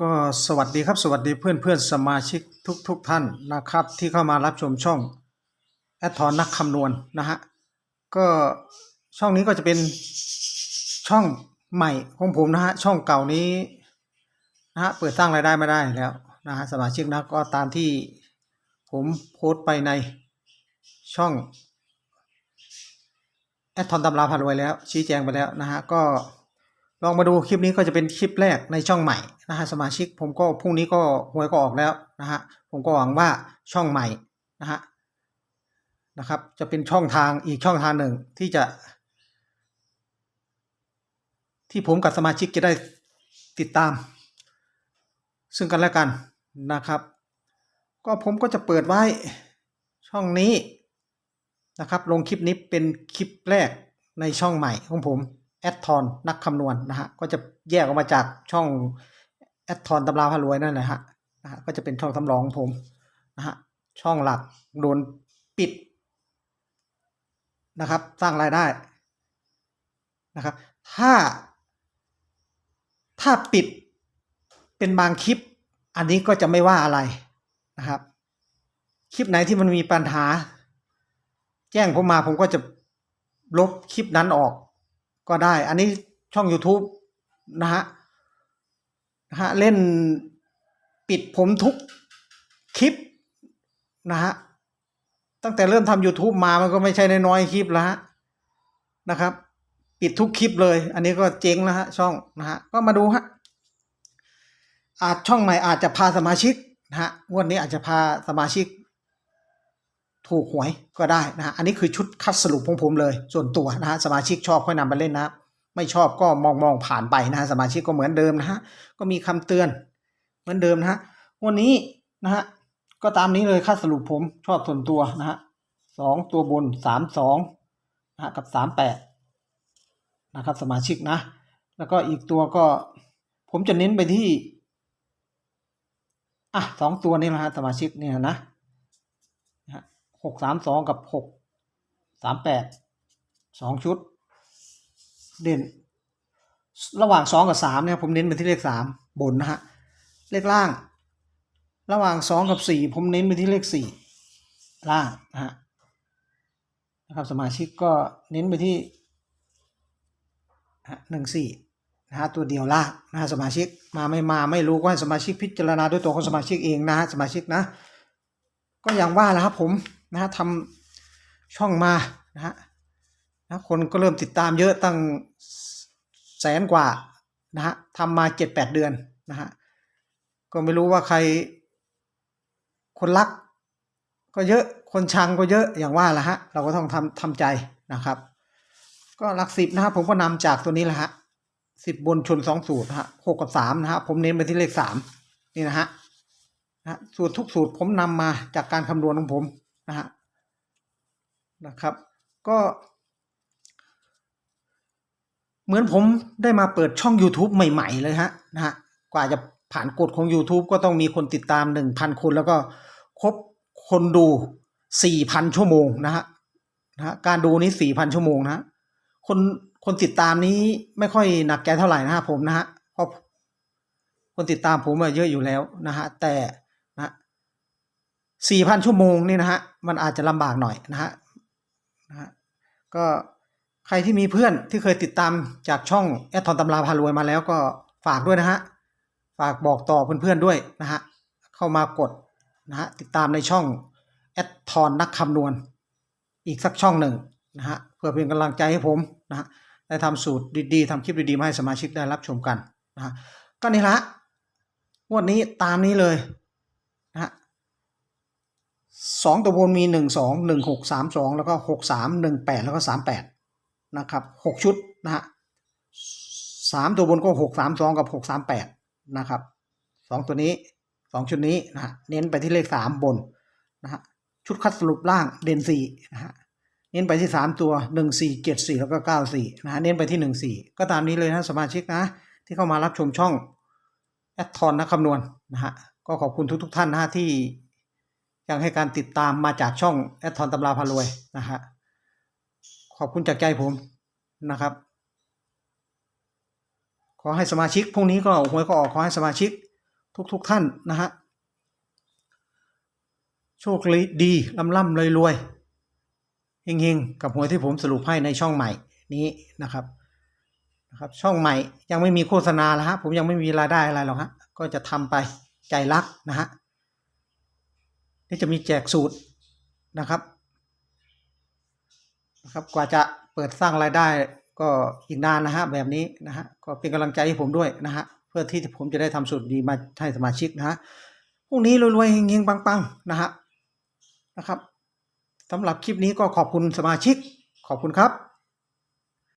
ก็สวัสดีครับสวัสดีเพื่อนเพื่อนสมาชิกทุกทุกท่านนะครับ ที่เข้ามารับชมช่องแอดทอนนักคำนวณนะฮะก็ช่องนี้ก็จะเป็นช่องใหม่ของผมนะฮะช่องเก่านี้นะฮะเปิดสร้างรายได้ไม่ได้แล้วนะฮะสมาชิกนะก็ตามที่ผมโพสต์ไปในช่องแอดทอนตำราพารวยแล้ว ชี้แจงไปแล้วนะฮะก็ ลองมาดูคลิปนี้ก็จะเป็นคลิปแรกในช่องใหม่นะฮะสมาชิกผมก็พรุ่งนี้ก็หวยก็ออกแล้วนะฮะผมก็หวังว่าช่องใหม่นะฮะนะครับ จะเป็นช่องทางอีกช่องทางหนึ่งที่จะ ที่ผมกับสมาชิกจะได้ติดตาม ซึ่งกันและกันนะครับ ก็ผมก็จะเปิดไว้ช่องนี้นะครับ ลงคลิปนี้เป็นคลิปแรกในช่องใหม่ของผม แอดทอนนักคำนวณนะฮะก็จะแยกออกมาจากช่องแอดทอนตำราพารวยนั่นแหละฮะนะฮะก็จะเป็นช่องสำรองผมนะฮะช่องหลักโดนปิดนะครับ สร้างรายได้นะครับ ถ้า ถ้าปิดเป็นบางคลิป อันนี้ก็จะไม่ว่าอะไรนะครับ คลิปไหนที่มันมีปัญหา แจ้งผมมาผมก็จะลบคลิปนั้นออก ก็ได้ อันนี้ช่อง YouTube นะฮะนะฮะเล่นปิดผมทุกคลิปนะฮะตั้งแต่เริ่มทำ YouTube มามันก็ไม่ใช่น้อยๆคลิปแล้วฮะนะครับ ปิดทุกคลิปเลย อันนี้ก็เจ๊งแล้วฮะช่องนะฮะก็มาดูฮะอาจช่องใหม่อาจจะพาสมาชิกนะฮะวันนี้อาจจะพาสมาชิก ถูกหวยก็ได้นะฮะอันนี้คือชุดคัดสรุปของผมเลย ส่วนตัวนะฮะสมาชิกชอบค่อยนำไปเล่นนะไม่ชอบก็มองมองผ่านไปนะฮะสมาชิกก็เหมือนเดิมนะฮะก็มีคำเตือนเหมือนเดิมนะฮะวันนี้นะฮะก็ตามนี้เลยคัดสรุปผมชอบส่วนตัวนะฮะสองตัวบนสามสองนะฮะกับสามแปดนะครับสมาชิกนะ แล้วก็อีกตัวก็ ผมจะเน้นไปที่ อะสองตัวนี้นะฮะสมาชิกเนี่ยนะ หกสามสองกับหกสามแปดสองชุด เด่น ระหว่างสองกับสามเนี่ยผมเน้นไปที่เลขสามบนนะฮะเลขล่าง ระหว่างสองกับสี่ผมเน้นไปที่เลขสี่ล่างนะฮะนะครับสมาชิกก็เน้นไปที่หนึ่งสี่นะฮะตัวเดียวล่างนะฮะสมาชิกมาไม่มาไม่รู้ก็ให้สมาชิกพิจารณาด้วยตัวของสมาชิกเองนะฮะสมาชิกนะ ก็อย่างว่าแหล้วครับผม นะฮะทำช่องมานะฮะนะคนก็เริ่มติดตามเยอะตั้งแสนกว่านะฮะทำมาเจ็ดแปดเดือนนะฮะก็ไม่รู้ว่าใครคนรักก็เยอะคนชังก็เยอะอย่างว่าแหละฮะเราก็ต้องทำทำใจนะครับ ก็หลักสิบนะครับผมก็นำจากตัวนี้แหละฮะสิบบนชนสองสูตรนะฮะหกกับสามนะฮะผมเน้นไปที่เลขสามนี่นะฮะนะสูตรทุกสูตรผมนำมาจากการคำนวณของผม นะฮะนะครับ ก็ เหมือนผมได้มาเปิดช่อง YouTube ใหม่ ๆ เลยฮะนะฮะกว่าจะผ่านกฎของ YouTube ก็ต้องมีคนติดตาม 1,000 คน แล้วก็ครบคนดู 4,000 ชั่วโมงนะฮะนะฮะการดูนี้ 4,000 ชั่วโมงนะ คนคนติดตามนี้ไม่ค่อยหนักใจเท่าไหร่นะฮะผมนะฮะเพราะคนติดตามผมอะเยอะอยู่แล้วนะฮะแต่ สี่พันชั่วโมงนี่นะฮะมันอาจจะลำบากหน่อยนะฮะนะฮะก็ใครที่มีเพื่อนที่เคยติดตามจากช่องแอดทอนตำราพารวยมาแล้วก็ฝากด้วยนะฮะฝากบอกต่อเพื่อนๆด้วยนะฮะเข้ามากดนะฮะติดตามในช่องแอดทอนนักคำนวณ อีกสักช่องหนึ่งนะฮะเพื่อเป็นกำลังใจให้ผมนะฮะได้ทำสูตรดีๆทำคลิปดีๆมาให้สมาชิกได้รับชมกันนะฮะก็นี่ละงวดนี้ตามนี้เลย สองตัวบนมีหนึ่งสองหนึ่งหกสามสองแล้วก็หกสามหนึ่งแปดแล้วก็สามแปดนะครับหกชุดนะฮะสามตัวบนก็หกสามสองกับหกสามแปดนะครับสองตัวนี้สองชุดนี้นะฮะเน้นไปที่เลขสามบนนะฮะชุดคัดสรุปล่างเด่นสี่นะฮะเน้นไปที่สามตัวหนึ่งสี่เจ็ดสี่แล้วก็เก้าสี่นะฮะเน้นไปที่หนึ่งสี่ก็ตามนี้เลยนะสมาชิกนะ ที่เข้ามารับชมช่องแอดทอนนักคำนวณนะฮะก็ขอบคุณทุกทท่านนะฮะที่ ยังให้การติดตามมาจากช่องแอดทอนตำราพารวยนะฮะขอบคุณจากใจผมนะครับ ขอให้สมาชิกพรุ่งนี้ก็หวยก็ออกขอให้สมาชิกทุกทุกๆท่านนะฮะโชคดีร่ำร่ำรวยรวยๆเฮงๆกับหวยที่ผมสรุปให้ในช่องใหม่นี้นะครับนะครับ ช่องใหม่ยังไม่มีโฆษณาแล้วฮะผมยังไม่มีรายได้อะไรหรอกฮะก็จะทำไปใจรักนะฮะ นี่จะมีแจกสูตรนะครับนะครับกว่าจะเปิดสร้างรายได้ก็อีกนานนะฮะแบบนี้นะฮะก็เป็นกำลังใจให้ผมด้วยนะฮะเพื่อที่ผมจะได้ทำสูตรดีมาให้สมาชิกนะฮะพรุ่งนี้รวยๆเฮงๆปังๆนะฮะนะครับสำหรับคลิปนี้ก็ขอบคุณสมาชิกขอบคุณครับ